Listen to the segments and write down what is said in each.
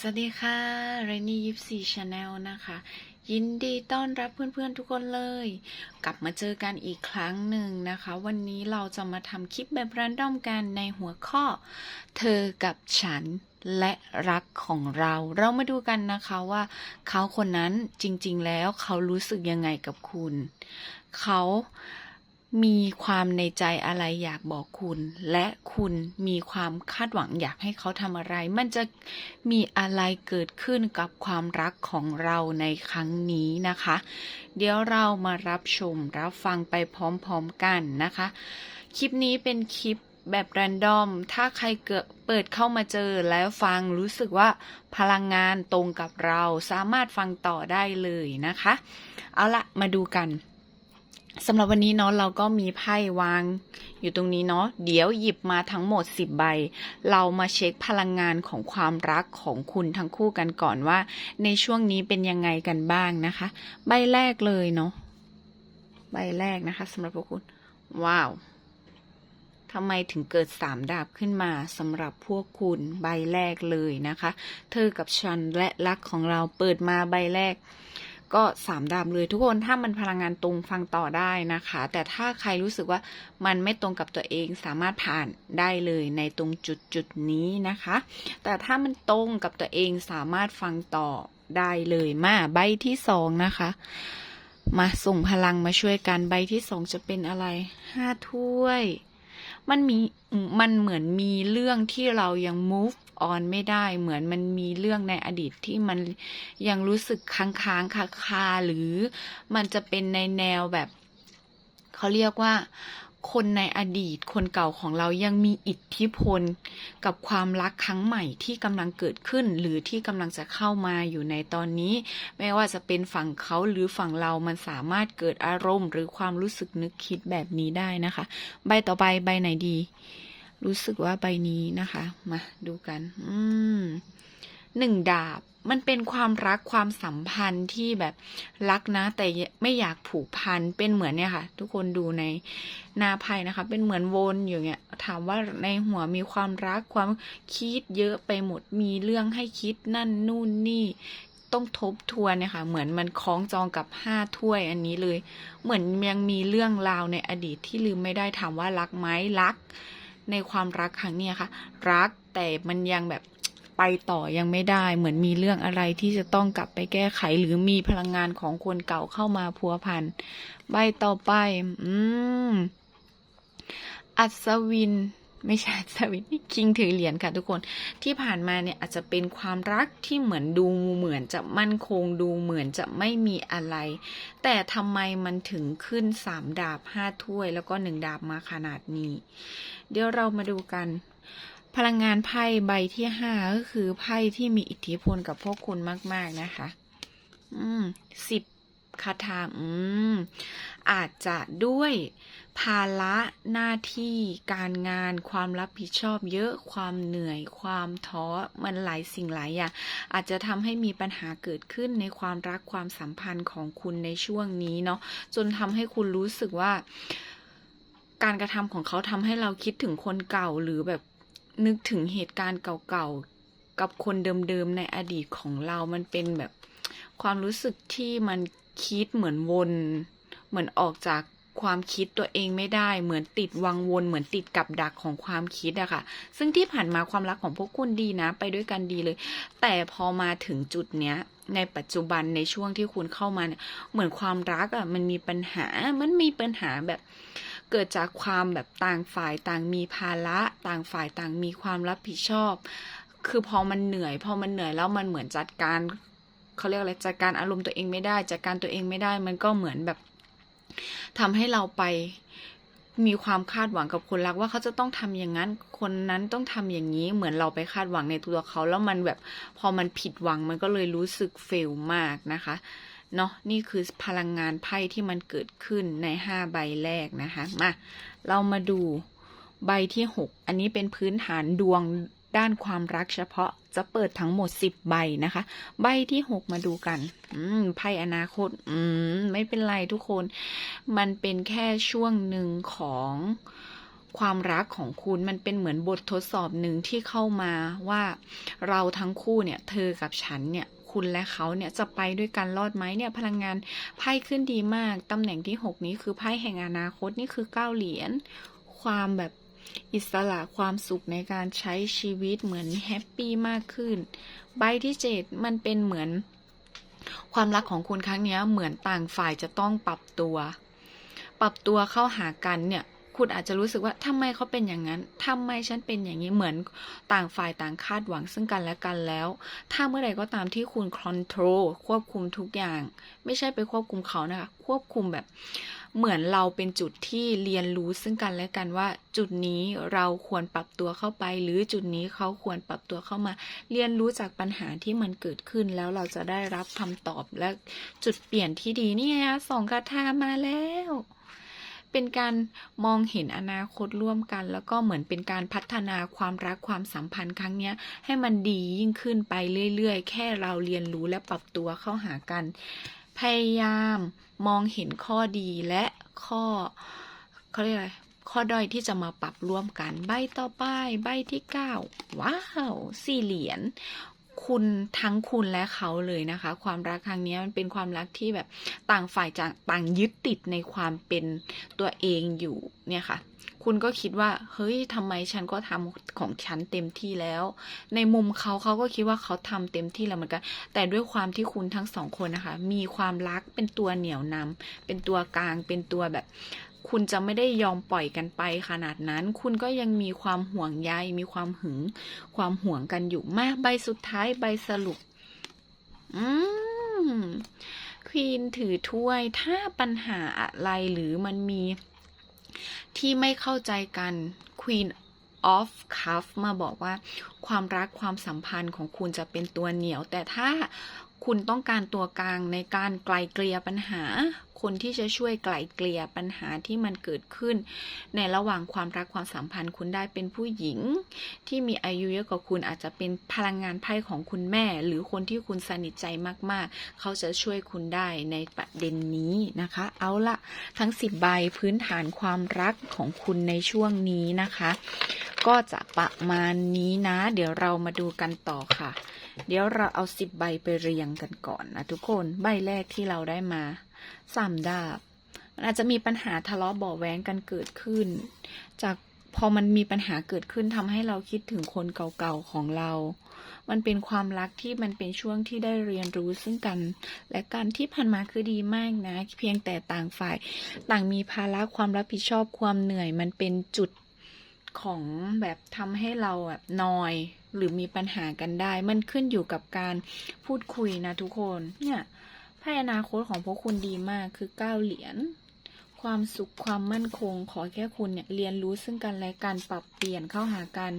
สวัสดีค่ะเรนนี่ยิปซีชาแนลนะคะ ยินดีต้อนรับเพื่อนๆทุกคนเลย กลับมาเจอกันอีกครั้งหนึ่งนะคะ วันนี้เราจะมาทำคลิปแบบแรนดอมกันในหัวข้อ เธอกับฉันและรักของเรา เรามาดูกันนะคะว่า เขาคนนั้นจริงๆแล้วเขารู้สึกยังไงกับคุณ เขา มีความในใจอะไรอยากบอกคุณ และคุณมีความคาดหวังอยากให้เขาทำอะไร มันจะมีอะไรเกิดขึ้นกับความรักของเราในครั้งนี้นะคะ เดี๋ยวเรามารับชมรับฟังไปพร้อมๆกันนะคะ คลิปนี้เป็นคลิปแบบแรนดอม ถ้าใครเกิดเปิดเข้ามาเจอแล้วฟังรู้สึกว่าพลังงานตรงกับเราสามารถฟังต่อได้เลยนะคะ เอาละมาดูกัน สำหรับวันนี้เนาะเราก็มีไพ่วางอยู่ตรงนี้เนาะเดี๋ยวหยิบมาทั้งหมด 10 ใบ เรามาเช็คพลังงานของความรักของคุณทั้งคู่กันก่อนว่า ในช่วงนี้เป็นยังไงกันบ้างนะคะ ใบแรกเลยเนาะใบแรกนะคะสำหรับพวกคุณ ว้าวทำไมถึงเกิดสามดาบขึ้นมาสำหรับพวกคุณใบแรกเลยนะคะ เธอกับฉันและรักของเราเปิดมาใบแรก ก็สามดาบเลยทุกคนถ้ามันพลังงานตรงฟังต่อได้นะคะ แต่ถ้าใครรู้สึกว่ามันไม่ตรงกับตัวเองสามารถผ่านได้เลยในตรงจุดจุดนี้นะคะ แต่ถ้ามันตรงกับตัวเองสามารถฟังต่อได้เลยมาใบที่สองนะคะ มาส่งพลังมาช่วยกันใบที่สองจะเป็นอะไรห้าถ้วย มันมีมันเหมือนมีเรื่องที่เรายัง move on ไม่ได้ เหมือนมันมีเรื่องในอดีตที่มันยังรู้สึกค้างค้างคาคาหรือมันจะเป็นในแนวแบบเขาเรียกว่าคนในอดีตคนเก่าของเรายังมีอิทธิพลกับความรักครั้งใหม่ที่กำลังเกิดขึ้น หรือที่กำลังจะเข้ามาอยู่ในตอนนี้ ไม่ว่าจะเป็นฝั่งเขาหรือฝั่งเรามันสามารถเกิดอารมณ์ หรือความรู้สึกนึกคิดแบบนี้ได้นะคะ ใบต่อไปใบไหนดี รู้สึกว่าใบนี้นะคะ มาดูกัน อืมหนึ่งดาบมันเป็นความรักความสัมพันธ์ที่แบบรักนะ แต่ไม่อยากผูกพันเป็นเหมือนเนี่ยค่ะ ทุกคนดูในหน้าไพ่นะคะ เป็นเหมือนวนอยู่เงี้ย ถามว่าในหัวมีความรักความคิดเยอะไปหมดมีเรื่องให้คิดนั่นนู่นนี่ ต้องทบทวนเนี่ยค่ะ เหมือนมันคล้องจองกับห้าถ้วยอันนี้เลย เหมือนยังมีเรื่องราวในอดีตที่ลืมไม่ได้ถามว่ารักไหมรัก ในความรักครั้งเนี้ยค่ะ รักแต่มันยังแบบไปต่อยังไม่ได้ เหมือนมีเรื่องอะไรที่จะต้องกลับไปแก้ไข หรือมีพลังงานของคนเก่าเข้ามาพัวพันใบต่อไป อืม อัศวินไม่ใช่อัศวินคิงถือเหรียญค่ะทุกคนที่ผ่านมาเนี่ยอาจจะเป็นความรักที่เหมือนดูเหมือนจะมั่นคงดูเหมือนจะไม่มีอะไร แต่ทำไมมันถึงขึ้นสามดาบห้าถ้วยแล้วก็หนึ่งดาบมาขนาดนี้ เดี๋ยวเรามาดูกัน พลังงานไพ่ใบที่ห้าก็คือไพ่ที่มีอิทธิพลกับพวกคุณมาก ๆนะคะ อืมสิบคาถาอืมอาจจะด้วยภาระหน้าที่การงานความรับผิดชอบเยอะความเหนื่อยความท้อมันหลายสิ่งหลายอย่างอาจจะทำให้มีปัญหาเกิดขึ้นในความรักความสัมพันธ์ของคุณในช่วงนี้เนาะจนทำให้คุณรู้สึกว่า การกระทำของเขาทำให้เราคิดถึงคนเก่าหรือแบบนึกถึงเหตุการณ์เก่าๆกับคนเดิมๆในอดีตของเรามันเป็นแบบความรู้สึกที่มันคิดเหมือนวน เหมือนออกจากความคิดตัวเองไม่ได้ เหมือนติดวังวน เหมือนติดกับดักของความคิดอะค่ะ ซึ่งที่ผ่านมาความรักของพวกคุณดีนะ ไปด้วยกันดีเลย แต่พอมาถึงจุดเนี้ย ในปัจจุบันในช่วงที่คุณเข้ามาเนี่ยเหมือนความรักอะมันมีปัญหา มันมีปัญหาแบบ เกิดจากความแบบต่างฝ่ายต่างมีภาระต่างฝ่ายต่างมีความรับผิดชอบ คือพอมันเหนื่อย พอมันเหนื่อยแล้วมันเหมือนจัดการเขาเรียกอะไรจัดการอารมณ์ตัวเองไม่ได้จัดการตัวเองไม่ได้มันก็เหมือนแบบทำให้เราไปมีความคาดหวังกับคนรักว่าเขาจะต้องทำอย่างนั้น คนนั้นต้องทำอย่างนี้เหมือนเราไปคาดหวังในตัวเขา แล้วมันแบบพอมันผิดหวังมันก็เลยรู้สึกเฟลมากนะคะ เนาะนี่คือพลังงานไพ่ที่มันเกิดขึ้นในห้าใบแรกนะคะมาเรามาดูใบที่หกอันนี้เป็นพื้นฐานดวงด้านความรักเฉพาะจะเปิดทั้งหมดสิบใบนะคะ ใบที่หกมาดูกัน อืมไพ่อนาคต อืม ไม่เป็นไรทุกคน มันเป็นแค่ช่วงหนึ่งของความรักของคุณมันเป็นเหมือนบททดสอบหนึ่งที่เข้ามาว่าเราทั้งคู่เนี่ย เธอกับฉันเนี่ย คุณและเขาเนี่ยจะไปด้วยกันรอดไหมเนี่ยพลังงานไพ่ขึ้นดีมาก ตำแหน่งที่ 6 นี้คือไพ่แห่งอนาคตนี่คือเก้าเหรียญความแบบอิสระความสุขในการใช้ชีวิตเหมือนแฮปปี้มากขึ้น ใบที่เจ็ดมันเป็นเหมือนความรักของคุณครั้งนี้เหมือนต่างฝ่ายจะต้องปรับตัว ปรับตัวเข้าหากันเนี่ย คุณอาจจะรู้สึกว่าทำไมเขาเป็นอย่างนั้นทำไมฉันเป็นอย่างนี้เหมือนต่างฝ่ายต่างคาดหวังซึ่งกันและกันแล้ว ถ้าเมื่อใดก็ตามที่คุณคอนโทรลควบคุมทุกอย่าง ไม่ใช่ไปควบคุมเขานะคะ ควบคุมแบบเหมือนเราเป็นจุดที่เรียนรู้ซึ่งกันและกันว่า จุดนี้เราควรปรับตัวเข้าไป หรือจุดนี้เขาควรปรับตัวเข้ามา เรียนรู้จากปัญหาที่มันเกิดขึ้นแล้วเราจะได้รับคำตอบและจุดเปลี่ยนที่ดีนี่ไงคะสองคาถามาแล้ว เป็นการมองเห็นอนาคตร่วมกัน แล้วก็เหมือนเป็นการพัฒนาความรักความสัมพันธ์ครั้งนี้ให้มันดียิ่งขึ้นไปเรื่อยๆ แค่เราเรียนรู้และปรับตัวเข้าหากัน พยายามมองเห็นข้อดีและข้อเขาเรียกอะไรข้อด้อยที่จะมาปรับร่วมกัน ใบต่อไปใบที่เก้าว้าว สี่เหรียญ คุณทั้งคุณและเขาเลยนะคะ ความรักครั้งนี้มันเป็นความรักที่แบบต่างฝ่ายจากต่างยึดติดในความเป็นตัวเองอยู่เนี่ยค่ะ คุณก็คิดว่า เฮ้ยทำไมฉันก็ทำของฉันเต็มที่แล้ว ในมุมเขาเขาก็คิดว่าเขาทำเต็มที่แล้วเหมือนกัน แต่ด้วยความที่คุณทั้งสองคนนะคะ มีความรักเป็นตัวเหนี่ยวนำเป็นตัวกลางเป็นตัวแบบ คุณจะไม่ได้ยอมปล่อยกันไปขนาดนั้น คุณก็ยังมีความห่วงใยมีความหึง ความห่วงกันอยู่มากใบสุดท้ายใบสรุป อืมควีนถือถ้วยถ้าปัญหาอะไรหรือมันมีที่ไม่เข้าใจกัน Queen of Cup มาบอกว่าความรักความสัมพันธ์ของคุณจะเป็นตัวเหนียว แต่ถ้า คุณต้องการตัวกลางในการไกลเกลี่ยปัญหา คนที่จะช่วยไกลเกลี่ยปัญหาที่มันเกิดขึ้น ในระหว่างความรักความสัมพันธ์คุณได้เป็นผู้หญิง ที่มีอายุเยอะกว่าคุณอาจจะเป็นพลังงานไพ่ของคุณแม่ หรือคนที่คุณสนิทใจมากๆ เขาจะช่วยคุณได้ในประเด็นนี้นะคะ เอาละทั้ง 10 ใบพื้นฐานความรักของคุณในช่วงนี้นะคะ ก็จะประมาณนี้นะ เดี๋ยวเรามาดูกันต่อค่ะ เดี๋ยวเราเอา10ใบไปเรียงกันก่อนนะทุกคนใบแรกที่เราได้มาสามดาบมันอาจจะมีปัญหาทะเลาะเบาะแว้งกันเกิดขึ้น จากพอมันมีปัญหาเกิดขึ้นทำให้เราคิดถึงคนเก่าๆของเรา มันเป็นความรักที่มันเป็นช่วงที่ได้เรียนรู้ซึ่งกัน และการที่ผ่านมาคือดีมากนะ เพียงแต่ต่างฝ่าย ต่างมีภาระความรับผิดชอบความเหนื่อย มันเป็นจุด ของแบบทำให้เราแบบนอยหรือมีปัญหากันได้ มันขึ้นอยู่กับการพูดคุยนะทุกคนเนี่ยไพ่อนาคตของพวกคุณดีมากคือเก้าเหรียญความสุขความมั่นคง ขอแค่คุณเนี่ยเรียนรู้ซึ่งกันและการปรับเปลี่ยนเข้าหากัน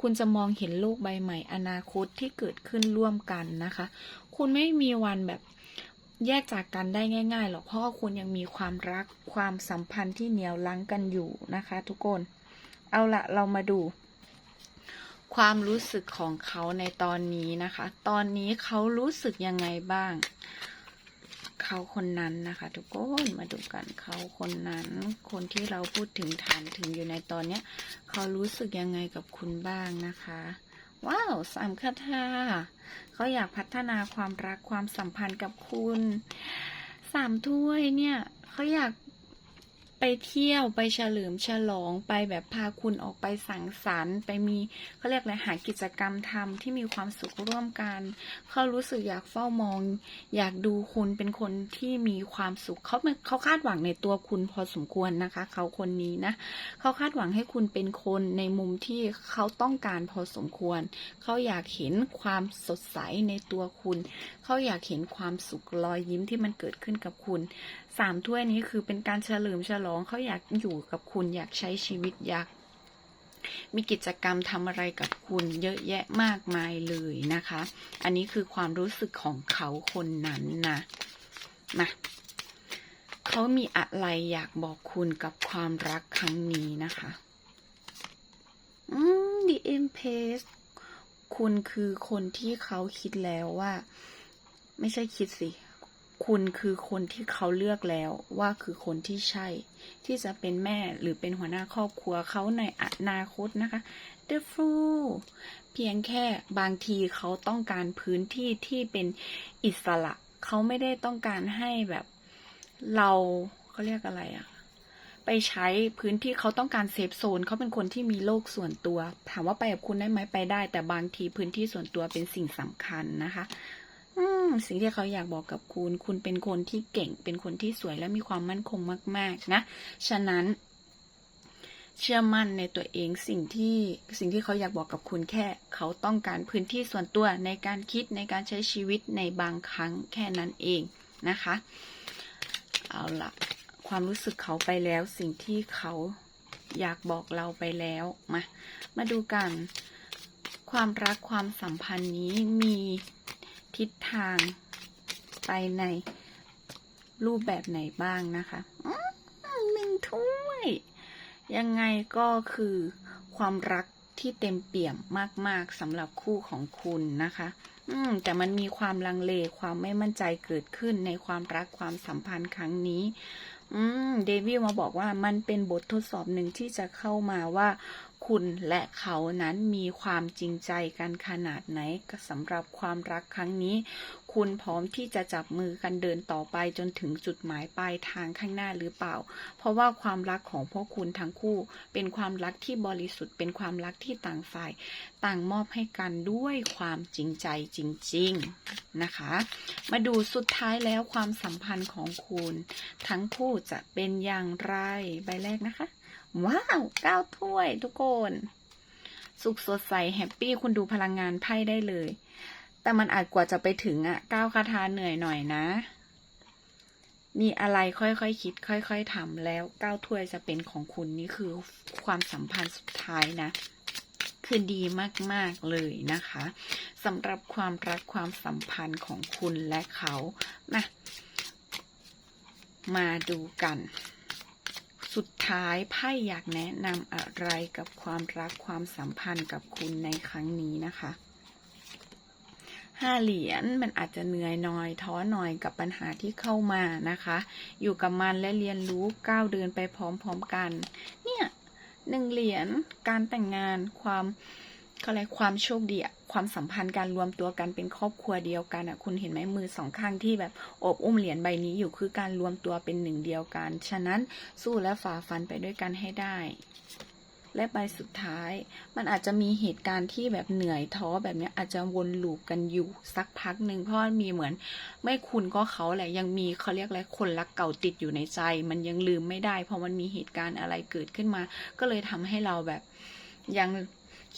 คุณจะมองเห็นโลกใบใหม่ อนาคตที่เกิดขึ้นร่วมกันนะคะ คุณไม่มีวันแบบแยกจากกันได้ง่ายๆหรอกเพราะคุณยังมีความรักความสัมพันธ์ที่เหนียวลังกันอยู่นะคะ ทุกคน เอาละเรามาดู ความรู้สึกของเขาในตอนนี้นะคะ ตอนนี้เขารู้สึกยังไงบ้าง เขาคนนั้นนะคะ ทุกคนมาดูกันเขาคนนั้น คนที่เราพูดถึงถามถึงอยู่ในตอนเนี้ยเขารู้สึกยังไงกับคุณบ้างนะคะว้าวสามคาถาเขาอยากพัฒนาความรักความสัมพันธ์กับคุณ สามถ้วยเนี่ยเขาอยาก ไปเที่ยวไปเฉลิมฉลองไปแบบพาคุณออกไปสังสรรค์ ไปมีเขาเรียกอะไรหากิจกรรมทำที่มีความสุขร่วมกัน เขารู้สึกอยากเฝ้ามอง อยากดูคุณเป็นคนที่มีความสุขเขาเขาคาดหวังในตัวคุณพอสมควรนะคะ เขาคนนี้นะเขาคาดหวังให้คุณเป็นคนในมุมที่เขาต้องการพอสมควร เขาอยากเห็นความสดใสในตัวคุณ เขาอยากเห็นความสุขรอยยิ้มที่มันเกิดขึ้นกับคุณ สามถ้วยนี้คือเป็นการเฉลิมฉลองเขาอยากอยู่กับคุณอยากใช้ชีวิตอยากมีกิจกรรมทำอะไรกับคุณเยอะแยะมากมายเลยนะคะ อันนี้คือความรู้สึกของเขาคนนั้นนะมาเขามีอะไรอยากบอกคุณกับความรักครั้งนี้นะคะ อืม The Empress คุณคือคนที่เขาคิดแล้วว่า ไม่ใช่คิดสิ คุณคือคนที่เขาเลือกแล้วว่าคือคนที่ใช่ ที่จะเป็นแม่หรือเป็นหัวหน้าครอบครัวเขาในอนาคตนะคะ The f o o เพียงแค่บางทีเขาต้องการพื้นที่ที่เป็นอิสระ เขาไม่ได้ต้องการให้แบบเราเขาเรียกอะไรอะไปใช้พื้นที่เขาต้องการเซฟโซนเขาเป็นคนที่มีโลกส่วนตัว ถามว่าไปกับคุณได้ไหมไปได้ แต่บางทีพื้นที่ส่วนตัวเป็นสิ่งสำคัญนะคะ สิ่งที่เขาอยากบอกกับคุณ คุณเป็นคนที่เก่ง เป็นคนที่สวยและมีความมั่นคงมาก ๆ นะ ฉะนั้น เชื่อมั่นในตัวเองสิ่งที่สิ่งที่เขาอยากบอกกับคุณแค่ เขาต้องการพื้นที่ส่วนตัวในการคิดในการใช้ชีวิตในบางครั้งแค่นั้นเองนะคะ เอาละความรู้สึกเขาไปแล้ว สิ่งที่เขาอยากบอกเราไปแล้วมามาดูกัน ความรักความสัมพันธ์นี้มี ทิศทางไปในรูปแบบไหนบ้างนะคะอืมหนึ่งถ้วย ยังไงก็คือความรักที่เต็มเปี่ยมมาก ๆสำหรับคู่ของคุณนะคะ อืม แต่มันมีความลังเลความไม่มั่นใจเกิดขึ้นในความรักความสัมพันธ์ครั้งนี้ อืม เดวิลมาบอกว่ามันเป็นบททดสอบหนึ่งที่จะเข้ามาว่าคุณและเขานั้นมีความจริงใจกันขนาดไหนสำหรับความรักครั้งนี้ คุณพร้อมที่จะจับมือกันเดินต่อไปจนถึงจุดหมายปลายทางข้างหน้าหรือเปล่า เพราะว่าความรักของพวกคุณทั้งคู่ เป็นความรักที่บริสุทธิ์เป็นความรักที่ต่างฝ่าย ต่างมอบให้กันด้วยความจริงใจจริง ๆนะคะ มาดูสุดท้ายแล้วความสัมพันธ์ของคุณ ทั้งคู่จะเป็นอย่างไรใบแรกนะคะ ว้าวเก้าถ้วยทุกคน สุขสดใสแฮปปี้คุณดูพลังงานไพ่ได้เลย แต่มันอาจกว่าจะไปถึงอะก้าวคาถาเหนื่อยหน่อยนะ มีอะไรค่อยๆคคิด ค่อย ๆทำแล้วเก้าถ้วยจะเป็นของคุณนี่คือความสัมพันธ์สุดท้ายนะคือดีมาก ๆ เลยนะคะสำหรับความรักความสัมพันธ์ของคุณและเขา มา มาดูกัน ท้ายไพ่อยากแนะนำอะไรกับความรักความสัมพันธ์กับคุณในครั้งนี้นะคะห้าเหรียญมันอาจจะเหนื่อยหน่อยท้อหน่อยกับปัญหาที่เข้ามานะคะ อยู่กับมันและเรียนรู้ก้าวเดินไปพร้อมๆกัน เนี่ยหนึ่งเหรียญการแต่งงานความเขาเรียกความโชคดีอะ ความสัมพันธ์การรวมตัวกันเป็นครอบครัวเดียวกันอะคุณเห็นไหมมือสองข้างที่แบบโอบอุ้มเหรียญใบนี้อยู่คือการรวมตัวเป็นหนึ่งเดียวกัน ฉะนั้นสู้และฝ่าฟันไปด้วยกันให้ได้และใบสุดท้าย มันอาจจะมีเหตุการณ์ที่แบบเหนื่อยท้อแบบนี้อาจจะวนลูปกันอยู่สักพักหนึ่งเพราะมีเหมือน ไม่คุณก็เขาแหละยังมีเขาเรียกอะไรคนรักเก่าติดอยู่ในใจ มันยังลืมไม่ได้ เพราะมันมีเหตุการณ์อะไรเกิดขึ้นมา ก็เลยทำให้เราแบบยัง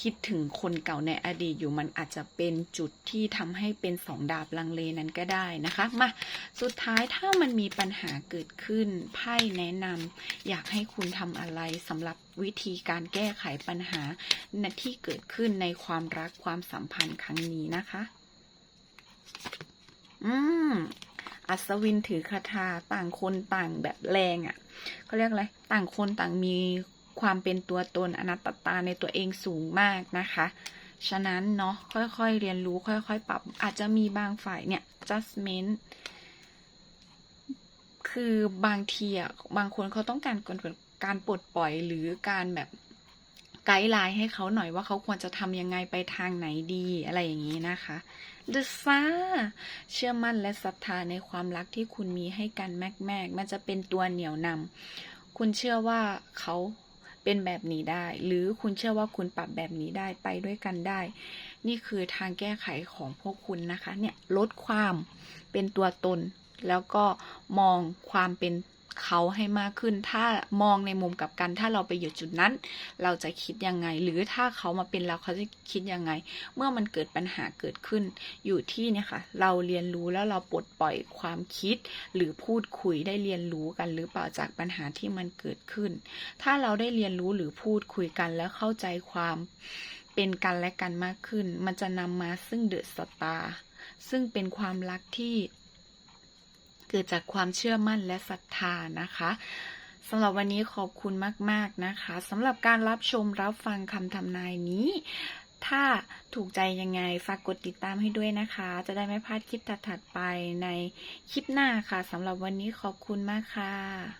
คิดถึงคนเก่าในอดีตอยู่มันอาจจะเป็นจุดที่ทำให้เป็นสองดาบลังเลนั้นก็ได้นะคะมาสุดท้ายถ้ามันมีปัญหาเกิดขึ้นไพ่แนะนำอยากให้คุณทำอะไรสำหรับวิธีการแก้ไขปัญหาที่เกิดขึ้นในความรักความสัมพันธ์ครั้งนี้นะคะ อืมอัศวินถือคาถาต่างคนต่างแบบแรงอะ่ะเขาเรียกอะไร ต่างคนต่างมี ความเป็นตัวตนอนัตตาในตัวเองสูงมากนะคะ ฉะนั้นเนาะค่อยๆเรียนรู้ค่อยๆ ปรับ อาจจะมีบางฝ่ายเนี่ย judgment คือบางทีอะบางคนเขาต้องการการปลดปล่อยหรือการแบบไกด์ไลน์ให้เขาหน่อยว่าเขาควรจะทำยังไงไปทางไหนดีอะไรอย่างนี้นะคะ The s a เชื่อมั่นและศรัทธาในความรักที่คุณมีให้กันแม่ๆมันจะเป็นตัวเหนี่ยวนำคุณเชื่อว่าเขา เป็นแบบนี้ได้ หรือคุณเชื่อว่าคุณปรับแบบนี้ได้ไปด้วยกันได้ นี่คือทางแก้ไขของพวกคุณนะคะ เนี่ยลดความเป็นตัวตน แล้วก็มองความเป็น เขาให้มากขึ้น ถ้ามองในมุมกับกันถ้าเราไปอยู่จุดนั้น เราจะคิดยังไง หรือถ้าเขามาเป็นเราเขาจะคิดยังไง เมื่อมันเกิดปัญหาเกิดขึ้น อยู่ที่เนี่ยค่ะ เราเรียนรู้แล้วเราปลดปล่อยความคิด หรือพูดคุยได้เรียนรู้กัน หรือเปล่าจากปัญหาที่มันเกิดขึ้น ถ้าเราได้เรียนรู้หรือพูดคุยกันแล้วเข้าใจความเป็นกันและกันมากขึ้น มันจะนำมาซึ่งเดอะสตาร์ซึ่งเป็นความรักที่ เกิดจากความเชื่อมั่นและศรัทธานะคะสำหรับวันนี้ขอบคุณมาก ๆ นะคะสำหรับการรับชมรับฟังคำทำนายนี้ ถ้าถูกใจยังไงฝากกดติดตามให้ด้วยนะคะ จะได้ไม่พลาดคลิปถัดๆไปในคลิปหน้าค่ะสำหรับวันนี้ขอบคุณมากค่ะ